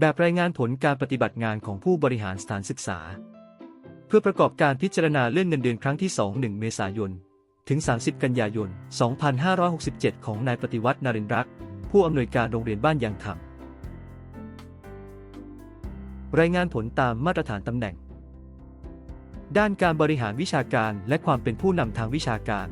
แบบรายงานผลการปฏิบัติงานของผู้บริหารสถานศึกษา เพื่อประกอบการพิจารณาเลื่อนเงินเดือนครั้งที่ 2 1 เมษายน ถึง 30 กันยายน 2567 ของนายปฏิวัตินารินทร์รัก ผู้อำนวยการโรงเรียนบ้านยางคำรายงานผลตามมาตรฐานตำแหน่ง ด้านการบริหารวิชาการและความเป็นผู้นำทางวิชาการ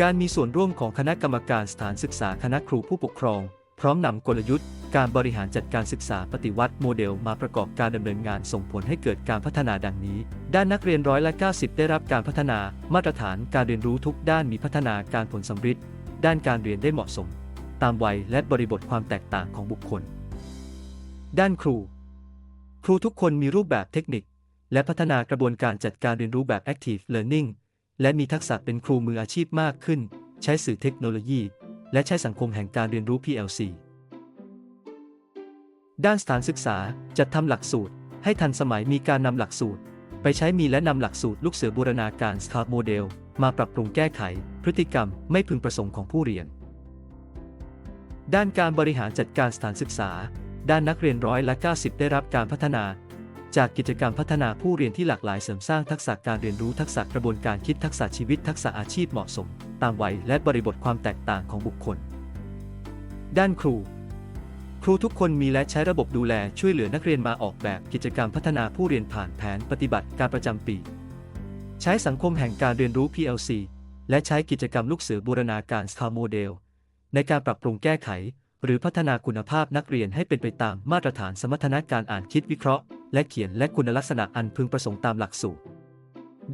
การมีส่วนร่วมของคณะกรรมการสถานศึกษาคณะครูผู้ปกครอง พร้อมนำกลยุทธ์ การบริหารจัดการศึกษาปฏิวัติโมเดลมาประกอบการดำเนินงานส่งผลให้เกิดการพัฒนาดังนี้ ด้านนักเรียนร้อยละ90 ได้รับการพัฒนา มาตรฐานการเรียนรู้ทุกด้านมีพัฒนาการผลสำฤทธิ์ด้านการเรียนได้เหมาะสม ตามวัยและบริบทความแตกต่างของบุคคล ด้านครู ครูทุกคนมีรูปแบบเทคนิค และพัฒนากระบวนการจัดการเรียนรู้แบบ Active Learning และมีทักษะเป็นครูมืออาชีพมากขึ้น ใช้สื่อเทคโนโลยี และใช้สังคมแห่งการเรียนรู้ PLC ด้านสถานศึกษาจัดทำหลักสูตร ให้ทันสมัยมีการนำหลักสูตร ไปใช้มีและนำหลักสูตรลูกเสือบูรณาการ STAR Model มาปรับปรุงแก้ไข พฤติกรรมไม่พึงประสงค์ของผู้เรียน ด้านการบริหารจัดการสถานศึกษา ด้านนักเรียนร้อยละ 90 ได้รับการพัฒนา จากกิจกรรมพัฒนาผู้เรียนที่หลากหลายเสริมสร้างทักษะการเรียนรู้ทักษะกระบวนการคิดทักษะชีวิตทักษะอาชีพเหมาะสม ตามวัยและบริบทความแตกต่างของบุคคล ด้านครู ครูทุกคนมีและใช้ระบบดูแลช่วยเหลือนักเรียนมาออกแบบกิจกรรมพัฒนาผู้เรียนผ่านแผนปฏิบัติการประจำปี ใช้สังคมแห่งการเรียนรู้ PLC และใช้กิจกรรมลูกเสือบูรณาการ STAR Model ในการปรับปรุงแก้ไข หรือพัฒนาคุณภาพนักเรียนให้เป็นไปตามมาตรฐานสมรรถนะการอ่านคิดวิเคราะห์ และเขียนและคุณลักษณะอันพึงประสงค์ตามหลักสูตร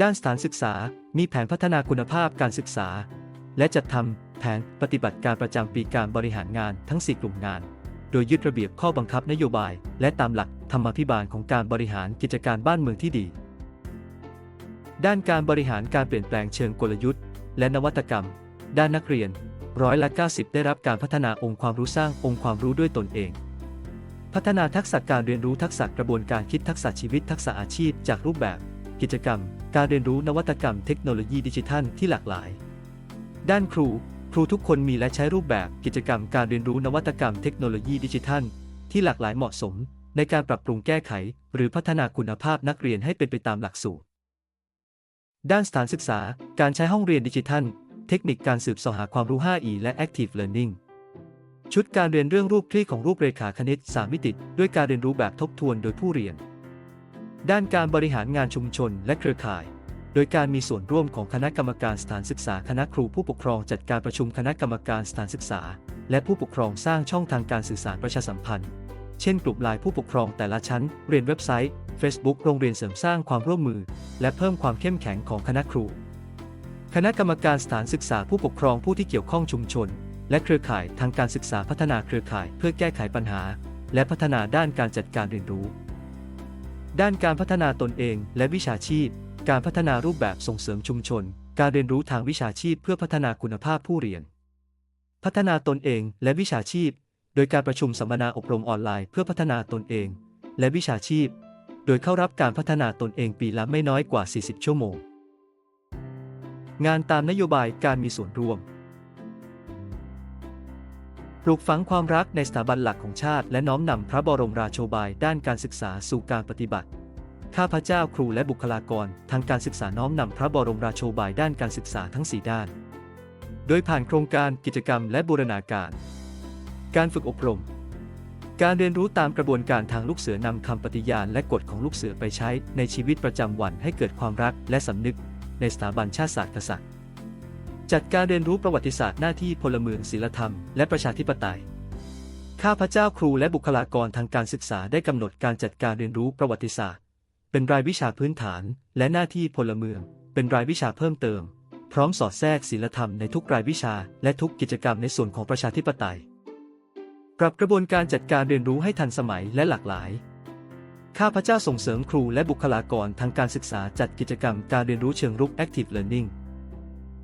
ด้านสถานศึกษา มีแผนพัฒนาคุณภาพการศึกษา และจัดทำแผนปฏิบัติการประจำปีการบริหารงานทั้ง 4 กลุ่มงาน โดยยึดระเบียบข้อบังคับนโยบาย และตามหลักธรรมาภิบาลของการบริหารกิจการบ้านเมืองที่ดี ด้านการบริหารการเปลี่ยนแปลงเชิงกลยุทธ์ และนวัตกรรม ด้านนักเรียนร้อยละ90 ได้รับการพัฒนาองค์ความรู้สร้างองค์ความรู้ด้วยตนเอง พัฒนาทักษะการเรียนรู้ทักษะกระบวนการคิดทักษะชีวิตทักษะอาชีพ จากรูปแบบ กิจกรรม การเรียนรู้นวัตกรรมเทคโนโลยีดิจิทัลที่หลากหลาย ด้านครู ครูทุกคนมีและใช้รูปแบบกิจกรรมการเรียนรู้นวัตกรรมเทคโนโลยีดิจิทัล ที่หลากหลายเหมาะสม ในการปรับปรุงแก้ไข หรือพัฒนาคุณภาพนักเรียนให้เป็นไปตามหลักสูตร ด้านสถานศึกษา การใช้ห้องเรียนดิจิทัล เทคนิคการสืบสาะหาความรู้ 5E และ Active Learning ชุดการเรียนเรื่องรูปคลี่ของรูปเรขาคณิต 3 มิติ ด้วยการเรียนรู้แบบทบทวนโดยผู้เรียน ด้านการบริหารงานชุมชนและเครือข่าย โดยการมีส่วนร่วมของคณะกรรมการสถานศึกษาคณะครูผู้ปกครองจัดการประชุมคณะกรรมการสถานศึกษา และผู้ปกครองสร้างช่องทางการสื่อสารประชาสัมพันธ์ เช่น กลุ่มไลน์ผู้ปกครองแต่ละชั้น เรียนเว็บไซต์ Facebook โรงเรียนเสริมสร้างความร่วมมือ และเพิ่มความเข้มแข็งของคณะครู คณะกรรมการสถานศึกษาผู้ปกครองผู้ที่เกี่ยวข้องชุมชน และเครือข่ายทางการศึกษาพัฒนาเครือข่ายเพื่อแก้ไขปัญหา และพัฒนาด้านการจัดการเรียนรู้ ด้านการพัฒนาตนเองและวิชาชีพ การพัฒนารูปแบบส่งเสริมชุมชน การเรียนรู้ทางวิชาชีพเพื่อพัฒนาคุณภาพผู้เรียน พัฒนาตนเองและวิชาชีพ โดยการประชุมสัมมนาอบรมออนไลน์เพื่อพัฒนาตนเอง และวิชาชีพ โดยเข้ารับการพัฒนาตนเองปีละไม่น้อยกว่า 40 ชั่วโมง งานตามนโยบายการมีส่วนร่วม ลูกฝังความรักในสถาบันหลักของชาติ และน้อมนำพระบรมราโชบายด้านการศึกษาสู่การปฏิบัติ ข้าพเจ้าครูและบุคลากร ทางการศึกษาน้อมนำพระบรมราโชบายด้านการศึกษาทั้ง 4 ด้าน โดยผ่านโครงการกิจกรรมและบูรณาการ การฝึกอบรม การเรียนรู้ตามกระบวนการทางลูกเสือนำคำปฏิญาณและกฎของลูกเสือไปใช้ในชีวิตประจำวันให้เกิดความรักและสำนึก ในสถาบันชาติศาสตร์กษัตริย์ จัดการเรียนรู้ประวัติศาสตร์หน้าที่พลเมืองศีลธรรมและประชาธิปไตย ข้าพเจ้าครูและบุคลากรทางการศึกษาได้กำหนดการจัดการเรียนรู้ประวัติศาสตร์ เป็นรายวิชาพื้นฐาน และหน้าที่พลเมือง เป็นรายวิชาเพิ่มเติม พร้อมสอดแทรกศีลธรรมในทุกรายวิชา และทุกกิจกรรมในส่วนของประชาธิปไตย ปรับกระบวนการจัดการเรียนรู้ให้ทันสมัยและหลากหลาย ข้าพเจ้าส่งเสริมครูและบุคลากรทางการศึกษาจัดกิจกรรมการเรียนรู้เชิงรุก Active Learning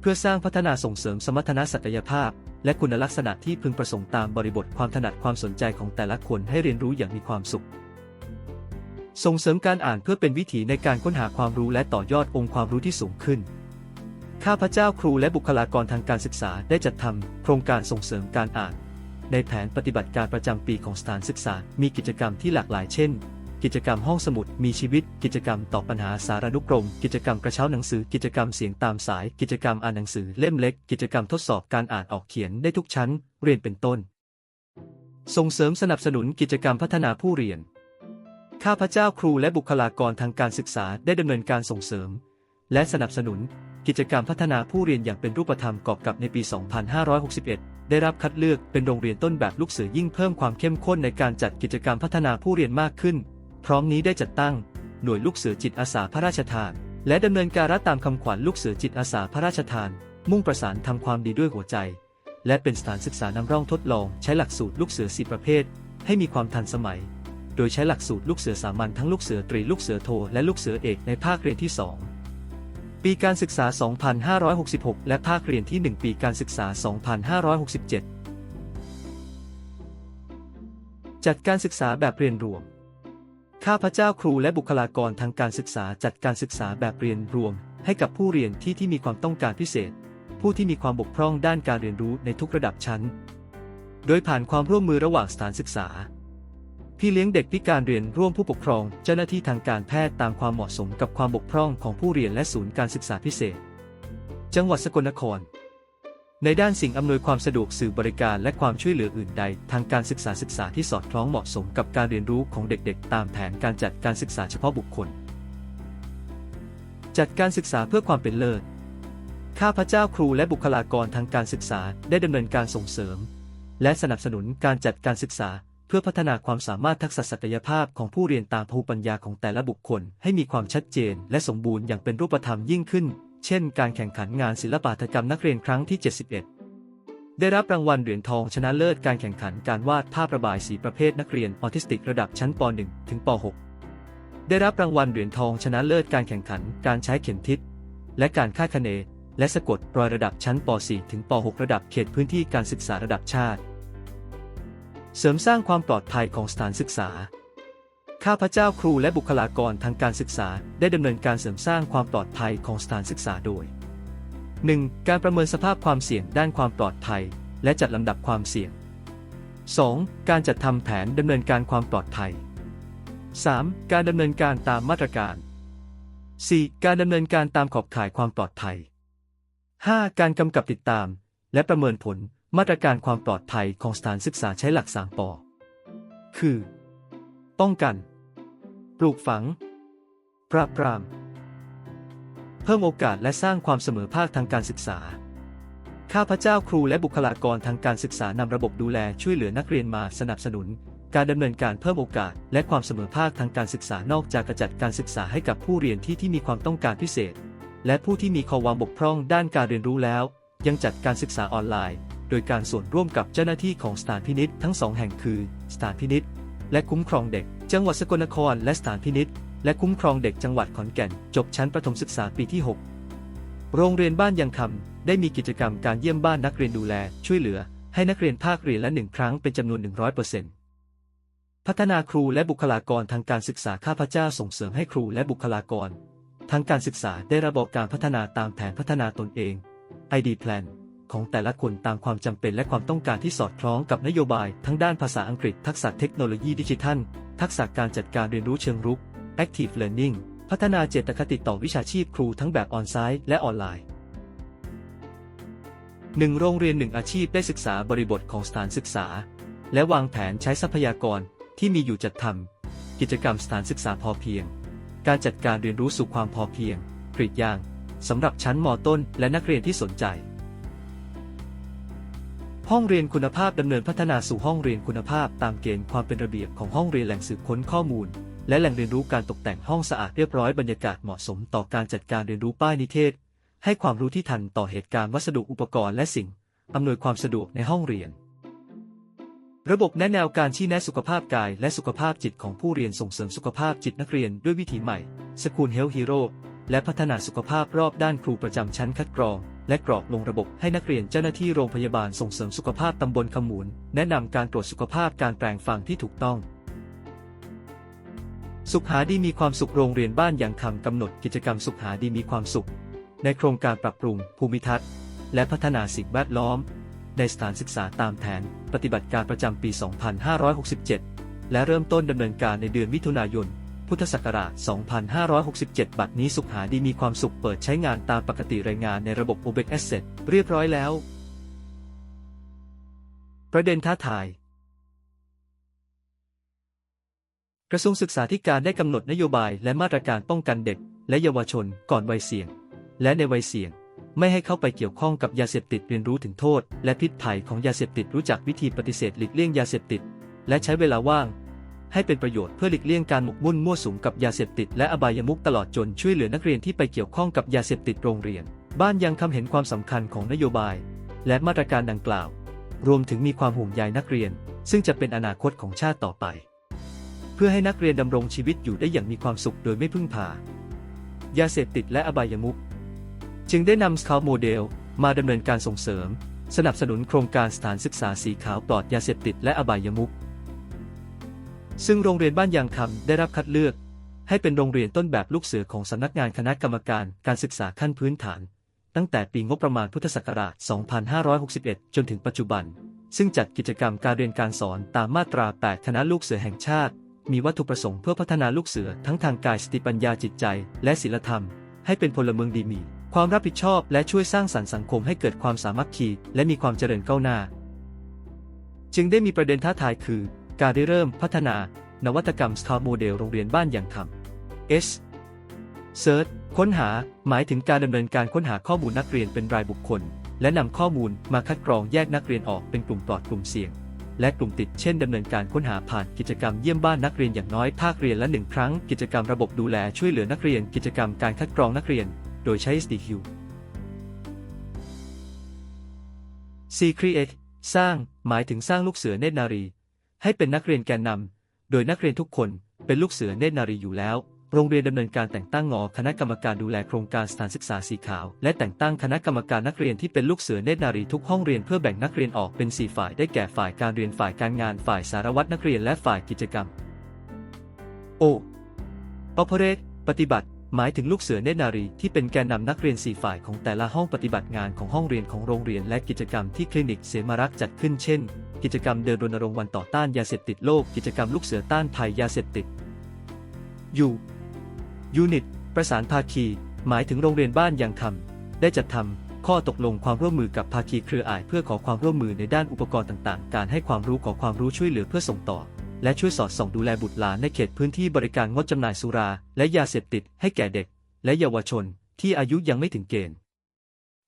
เพื่อสร้างพัฒนาส่งเสริมสมรรถนะศักยภาพ และคุณลักษณะที่พึงประสงค์ตามบริบทความถนัดความสนใจของแต่ละคนให้เรียนรู้อย่างมีความสุข ส่งเสริมการอ่านเพื่อเป็นวิถีในการค้นหาความรู้และต่อยอดองค์ความรู้ที่สูงขึ้น ข้าพเจ้าครูและบุคลากรทางการศึกษาได้จัดทำโครงการส่งเสริมการอ่าน ในแผนปฏิบัติการประจำปีของสถานศึกษา มีกิจกรรมที่หลากหลายเช่น กิจกรรมห้องสมุดมีชีวิต กิจกรรมตอบปัญหาสารานุกรม กิจกรรมกระเช้าหนังสือ กิจกรรมเสียงตามสาย กิจกรรมอ่านหนังสือเล่มเล็ก กิจกรรมทดสอบการอ่านออกเขียนได้ทุกชั้น เรียนเป็นต้น ส่งเสริมสนับสนุนกิจกรรมพัฒนาผู้เรียน ข้าพเจ้าครูและบุคลากรทางการศึกษาได้ดำเนินการส่งเสริม และสนับสนุน กิจกรรมพัฒนาผู้เรียนอย่างเป็นรูปธรรมกอบกับในปี 2561ได้รับคัดเลือกเป็นโรงเรียนต้นแบบลูกเสือยิ่งเพิ่มความเข้มข้นในการจัดกิจกรรมพัฒนาผู้เรียนมากขึ้น พร้อมนี้ได้จัดตั้ง หน่วยลูกเสือจิตอาสาพระราชทาน และดำเนินการรัตามคำขวัญลูกเสือจิตอาสาพระราชทาน มุ่งประสานทำความดีด้วยหัวใจ และเป็นสถานศึกษานำร่องทดลองใช้หลักสูตรลูกเสือสีประเภท ให้มีความทันสมัย โดยใช้หลักสูตรลูกเสือสามัญทั้งลูกเสือตรีลูกเสือโทและลูกเสือเอกในภาคเรียนที่ 2 ปีการศึกษา 2566 และภาคเรียนที่ 1 ปีการศึกษา 2567 จัดการศึกษาแบบเรียนรวม ข้าพเจ้าครูและบุคลากรทางการศึกษาจัดการศึกษาแบบเรียนรวม ให้กับผู้เรียนที่ที่มีความต้องการพิเศษ ผู้ที่มีความบกพร่องด้านการเรียนรู้ในทุกระดับชั้น โดยผ่านความร่วมมือระหว่างสถานศึกษา พี่เลี้ยงเด็กพิการเรียนร่วมผู้ปกครอง เจ้าหน้าที่ทางการแพทย์ตามความเหมาะสมกับความบกพร่องของผู้เรียนและศูนย์การศึกษาพิเศษ จังหวัดสกลนคร ในด้านสิ่งอำนวยความสะดวกสื่อบริการและความช่วยเหลืออื่นใด ทางการศึกษาศึกษาที่สอดคล้องเหมาะสมกับการเรียนรู้ของเด็กๆ ตามแผนการจัดการศึกษาเฉพาะบุคคล จัดการศึกษาเพื่อความเป็นเลิศ ข้าพเจ้าครูและบุคลากรทางการศึกษาได้ดำเนินการส่งเสริม และสนับสนุนการจัดการศึกษา เพื่อพัฒนาความสามารถทักษะศักยภาพของผู้เรียนตามภูมิปัญญาของแต่ละบุคคล ให้มีความชัดเจน และสมบูรณ์อย่างเป็นรูปธรรมยิ่งขึ้น เช่น การแข่งขันงานศิลปหัตถกรรมนักเรียนครั้งที่ 71 ได้รับรางวัลเหรียญทองชนะเลิศการแข่งขันการวาดภาพระบายสีประเภทนักเรียนออทิสติกระดับชั้นป .1 ถึงป .6 ได้รับรางวัลเหรียญทองชนะเลิศการแข่งขันการใช้เข็มทิศ และการคาดคะเน และสะกดรอยระดับชั้นป .4 ถึงป .6 ระดับเขตพื้นที่การศึกษาระดับชาติ เสริมสร้างความปลอดภัยของสถานศึกษา ข้าพเจ้าครูและบุคลากรทางการศึกษาได้ดำเนินการเสริมสร้างความปลอดภัยของสถานศึกษาโดย 1. การประเมินสภาพความเสี่ยงด้านความปลอดภัย และจัดลำดับความเสี่ยง 2. การจัดทำแผนดำเนินการความปลอดภัย 3. การดำเนินการตามมาตรการ 4. การดำเนินการตามขอบข่ายความปลอดภัย 5. การกำกับติดตาม และประเมินผลมาตรการความปลอดภัยของสถานศึกษาใช้หลัก 3ปอคือ ป้องกัน ลูกฝังปราบปราม เพิ่มโอกาสและสร้างความเสมอภาคทางการศึกษา ข้าพเจ้าครูและบุคลากรทางการศึกษานำระบบดูแลช่วยเหลือนักเรียนมาสนับสนุน การดำเนินการเพิ่มโอกาส และความเสมอภาคทางการศึกษานอกจากกระจัดการศึกษาให้กับผู้เรียนที่ที่มีความต้องการพิเศษ และผู้ที่มีความบกพร่องด้านการเรียนรู้แล้ว ยังจัดการศึกษาออนไลน์ โดยการส่วนร่วมกับเจ้าหน้าที่ของสถานพินิษทั้งสองแห่งคือ สถานพินิษและคุ้มครองเด็ก จังหวัดสกลนครและสถานพินิษและคุ้มครองเด็กจังหวัดขอนแก่น จบชั้นประถมศึกษาปีที่ 6 โรงเรียนบ้านยังคำได้มีกิจกรรมการเยี่ยมบ้านนักเรียนดูแล ช่วยเหลือ ให้นักเรียนภาคเรียนละหนึ่งครั้งเป็นจำนวน 100%พัฒนาครูและบุคลากรทางการศึกษาข้าพเจ้าส่งเสริมให้ครูและบุคลากร ทางการศึกษาได้ระบบการพัฒนาตามแผนพัฒนาตนเอง ID Plan ของแต่ละคนตามความจำเป็นและความต้องการที่สอดคล้องกับนโยบายทั้งด้านภาษาอังกฤษทักษะเทคโนโลยีดิจิทัล ทักษะการจัดการเรียนรู้เชิงรุก Active Learning พัฒนาเจตคติต่อวิชาชีพครูทั้งแบบออนไซต์และออนไลน์หนึ่งโรงเรียนหนึ่งอาชีพได้ศึกษาบริบทของสถานศึกษา และวางแผนใช้ทรัพยากรที่มีอยู่จัดทำกิจกรรมสถานศึกษาพอเพียง การจัดการเรียนรู้สู่ความพอเพียงกรีดยางสำหรับชั้นมต้นและนักเรียนที่สนใจ ห้องเรียนคุณภาพดำเนินพัฒนาสู่ห้องเรียนคุณภาพตามเกณฑ์ความเป็นระเบียบของห้องเรียนแหล่งสืบค้นข้อมูล และแหล่งเรียนรู้การตกแต่งห้องสะอาดเรียบร้อยบรรยากาศเหมาะสมต่อการจัดการเรียนรู้ป้ายนิเทศ ให้ความรู้ที่ทันต่อเหตุการณ์วัสดุอุปกรณ์และสิ่งอำนวยความสะดวกในห้องเรียน ระบบแนะแนวการชี้แนะสุขภาพกายและสุขภาพจิตของผู้เรียนส่งเสริมสุขภาพจิตนักเรียนด้วยวิถีใหม่สกูลเฮลท์ฮีโร่ และพัฒนาสุขภาพรอบด้านครูประจำชั้นคัดกรอง และกรอกลงระบบให้นักเรียนเจ้าหน้าที่โรงพยาบาลส่งเสริมสุขภาพตำบลขมูล แนะนำการตรวจสุขภาพการแปลงฟังที่ถูกต้อง สุขหาดีมีความสุขโรงเรียนบ้านอย่างคำกำหนดกิจกรรมสุขหาดีมีความสุข ในโครงการปรับปรุง ภูมิทัศน์ และพัฒนาสิ่งแวดล้อม ในสถานศึกษาตามแผน ปฏิบัติการประจำปี 2567 และเริ่มต้นดำเนินการในเดือนมิถุนายน พุทธศักราช 2567 บัดนี้สุขหาดีมีความสุขเปิดใช้งานตามปกติรายงานในระบบ OBEX Asset เรียบร้อยแล้ว ประเด็นท้าทาย กระทรวงศึกษาธิการได้กำหนดนโยบายและมาตรการป้องกันเด็ก และเยาวชนก่อนวัยเสี่ยง และในวัยเสี่ยง ไม่ให้เข้าไปเกี่ยวข้องกับยาเสพติดเรียนรู้ถึงโทษ และพิษภัยของยาเสพติดรู้จักวิธีปฏิเสธหลีกเลี่ยงยาเสพติด และใช้เวลาว่าง ให้เป็นประโยชน์เพื่อหลีกเลี่ยงการหมกมุ่นมั่วสุมกับยาเสพติดและอบายมุขตลอดจนช่วยเหลือนักเรียนที่ไปเกี่ยวข้องกับยาเสพติดโรงเรียน บ้านยังคำเห็นความสำคัญของนโยบาย และมาตรการดังกล่าว รวมถึงมีความห่วงใยนักเรียน ซึ่งจะเป็นอนาคตของชาติต่อไป เพื่อให้นักเรียนดำรงชีวิตอยู่ได้อย่างมีความสุขโดยไม่พึ่งพายาเสพติดและอบายมุขจึงได้นำสคาโมเดลมาดำเนินการส่งเสริม สนับสนุนโครงการสถานศึกษาสีขาวปลอดยาเสพติดและอบายมุข ซึ่งโรงเรียนบ้านยางคำได้รับคัดเลือก ให้เป็นโรงเรียนต้นแบบลูกเสือของสำนักงานคณะกรรมการการศึกษาขั้นพื้นฐาน ตั้งแต่ปีงบประมาณพุทธศักราช 2561 จนถึงปัจจุบัน ซึ่งจัดกิจกรรมการเรียนการสอนตามมาตรา 8 คณะลูกเสือแห่งชาติ มีวัตถุประสงค์เพื่อพัฒนาลูกเสือทั้งทางกายสติปัญญาจิตใจ และศีลธรรม ให้เป็นพลเมืองดีมี ความรับผิดชอบและช่วยสร้างสรรค์สังคมให้เกิดความสามัคคีและมีความเจริญก้าวหน้า จึงได้มีประเด็นท้าทายคือ การได้เริ่มพัฒนานวัตกรรมสตาร์โมเดลโรงเรียนบ้านอย่างคำ S Search ค้นหา หมายถึงการดำเนินการค้นหาข้อมูลนักเรียนเป็นรายบุคคล และนำข้อมูลมาคัดกรองแยกนักเรียนออกเป็นกลุ่มปลอดกลุ่มเสี่ยง และกลุ่มติดเช่นดำเนินการค้นหาผ่านกิจกรรมเยี่ยมบ้านนักเรียนอย่างน้อยภาคเรียนละหนึ่งครั้ง กิจกรรมระบบดูแลช่วยเหลือนักเรียน กิจกรรมการคัดกรองนักเรียน โดยใช้ SDQ C Create สร้าง หมายถึงสร้างลูกเสือเนตรนารี ให้เป็นนักเรียนแกนนำโดยนักเรียนทุกคนเป็นลูกเสือเนตรนารีอยู่แล้ว โรงเรียนดำเนินการแต่งตั้งงอคณะกรรมการดูแลโครงการสถานศึกษาสีขาว และแต่งตั้งคณะกรรมการนักเรียนที่เป็นลูกเสือเนตรนารีทุกห้องเรียนเพื่อแบ่งนักเรียนออกเป็น 4 ฝ่ายได้แก่ฝ่ายการเรียนฝ่ายการงานฝ่ายสารวัตรนักเรียนและฝ่ายกิจกรรม O Operate ปฏิบัติ หมายถึงลูกเสือเนตรนารีที่เป็นแกนนำนักเรียน4ฝ่ายของแต่ละห้องปฏิบัติงานของห้องเรียนของโรงเรียนและกิจกรรมที่คลินิกเสมารักจัดขึ้นเช่น กิจกรรมเดินรณรงค์วันต่อต้านยาเสพติดโลก กิจกรรมลูกเสือต้านภัยยาเสพติด U Unit ประสานภาคี หมายถึงโรงเรียนบ้านยังคำได้จัดทำข้อตกลงความร่วมมือกับภาคีเครือข่าย เพื่อขอความร่วมมือในด้านอุปกรณ์ต่างๆ การให้ความรู้ขอความรู้ช่วยเหลือเพื่อส่งต่อ และช่วยสอดส่องดูแลบุตรหลานในเขตพื้นที่บริการงดจำหน่ายสุรา และยาเสพติดให้แก่เด็ก และเยาวชนที่อายุยังไม่ถึงเกณฑ์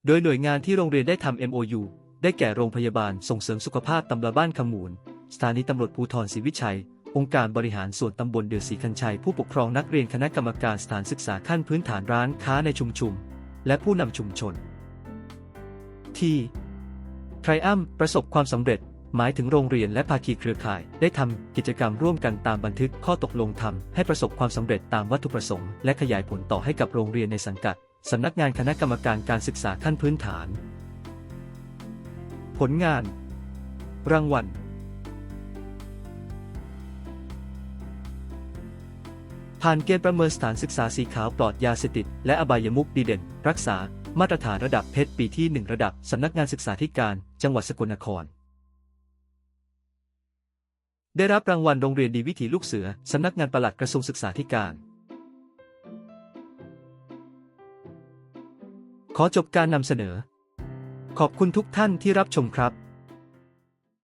โดยหน่วยงานที่โรงเรียนได้ทำ MOU ได้แก่โรงพยาบาลส่งเสริมสุขภาพตำบลบ้านขมูล สถานีตำรวจภูธรศรีวิชัย องค์การบริหารส่วนตำบลเดือดศรีคันชัย ผู้ปกครองนักเรียนคณะกรรมการสถานศึกษาขั้นพื้นฐานร้านค้าในชุมชุมและผู้นำชุมชน ที่ไทรอัมประสบความสำเร็จ หมายถึงโรงเรียนและภาคีเครือข่าย ได้ทำกิจกรรมร่วมกันตามบันทึกข้อตกลงทำให้ประสบความสำเร็จตามวัตถุประสงค์ และขยายผลต่อให้กับโรงเรียนในสังกัดสำนักงานคณะกรรมการการศึกษาขั้นพื้นฐาน ผลงาน รางวัลผ่านเกณฑ์ประเมินสถานศึกษาสีขาวปลอดยาเสพติด และอบายมุขดีเด่น รักษา มาตรฐานระดับเพชรปีที่ 1 ระดับ สำนักงานศึกษาธิการ จังหวัดสกลนคร ได้รับรางวัลโรงเรียนดีวิถีลูกเสือ สำนักงานปลัดกระทรวงศึกษาธิการ ขอจบการนำเสนอ ขอบคุณทุกท่านที่รับชมครับ